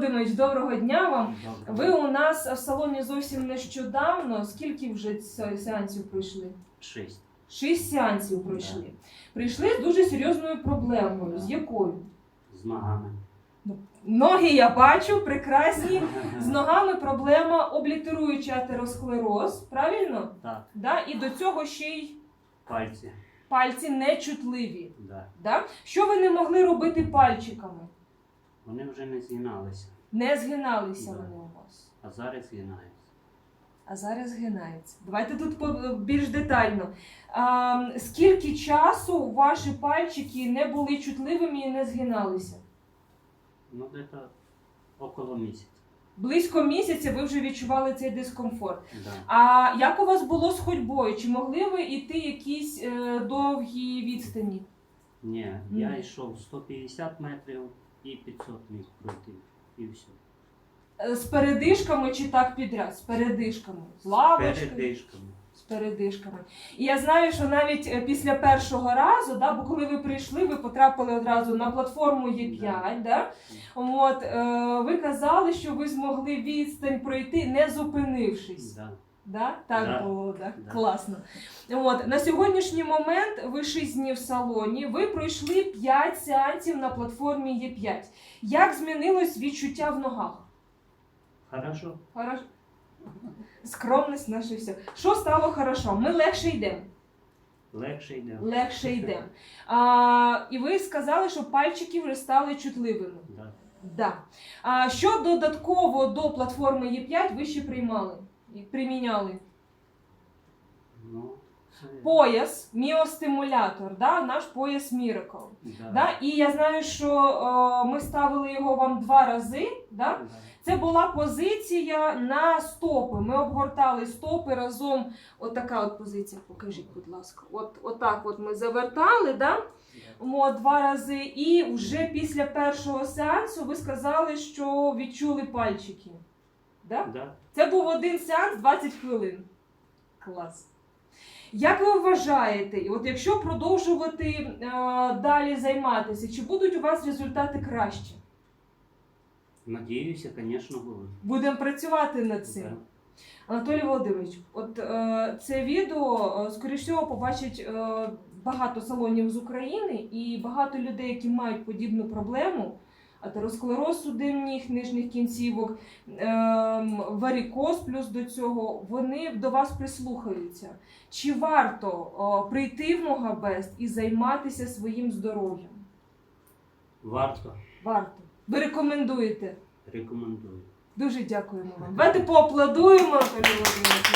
Володимирович, доброго дня вам. Ви у нас в салоні зовсім нещодавно. Скільки вже сеансів пройшли? Шість. Шість сеансів пройшли. Прийшли з дуже серйозною проблемою. З якою? З ногами. Ноги я бачу, прекрасні. З ногами проблема облітеруючий атеросклероз, правильно? Так, Да? І до цього ще й пальці. пальці нечутливі. Да. Да? Що ви не могли робити пальчиками? Вони вже не згиналися, Не згиналися Да. вони у вас. а зараз згинаються. А зараз згинається. Давайте тут по- більш детально. А, скільки часу ваші пальчики не були чутливими і не згиналися? Ну, десь около місяця. Близько місяця ви вже відчували цей дискомфорт. Да. А як у вас було з ходьбою? Чи могли ви йти якісь е, довгі відстані? Ні, Ні. я йшов 150 метрів і 500 міг пройти. І все. Е, З передишками чи так підряд? З передишками. З лавочками? Передишками. З передишками. І я знаю, що навіть е, після першого разу, да, бо коли ви прийшли, ви потрапили одразу на платформу Є5, да? От, е, ви казали, що ви змогли відстань пройти, не зупинившись. Да. Да? Так Да. було, да? Да. класно. От, на сьогоднішній момент ви 6 днів в салоні, ви пройшли 5 сеансів на платформі Є5. Як змінилось відчуття в ногах? Хорошо. Хорошо. Скромність наше все. Що стало хорошо? Ми легше йдемо. Легше йде. Легше йдемо. А, і ви сказали, що пальчики вже стали чутливими. Да. Да. А, що додатково до платформи Є5 ви ще приймали? І приміняли? Ну, це... Пояс, міостимулятор, да? наш пояс Miracle. Да. Да? І я знаю, що е, ми ставили його вам два рази. Да? Да. Це була позиція на стопи. Ми обгортали стопи разом. Отака от позиція. Покажіть, будь ласка. От, отак от ми завертали, да? От, два рази. І вже після першого сеансу ви сказали, що відчули пальчики. Да? Да. Це був один сеанс 20 хвилин. Клас. Як ви вважаєте, от якщо продовжувати е, далі займатися, чи будуть у вас результати кращі? Надіюся, звісно, буде. Будемо працювати над цим. Да. Анатолій Володимирович, от е, це відео, е, скоріш всього, побачить е, багато салонів з України і багато людей, які мають подібну проблему. Атеросклероз судинних нижніх кінцівок, ем, варікоз плюс до цього, вони до вас прислухаються. Чи варто прийти в Ногабест і займатися своїм здоров'ям? Варто. Варто. Ви рекомендуєте? Рекомендую. Дуже дякуємо вам. Давайте поаплодуємо Володимировичу.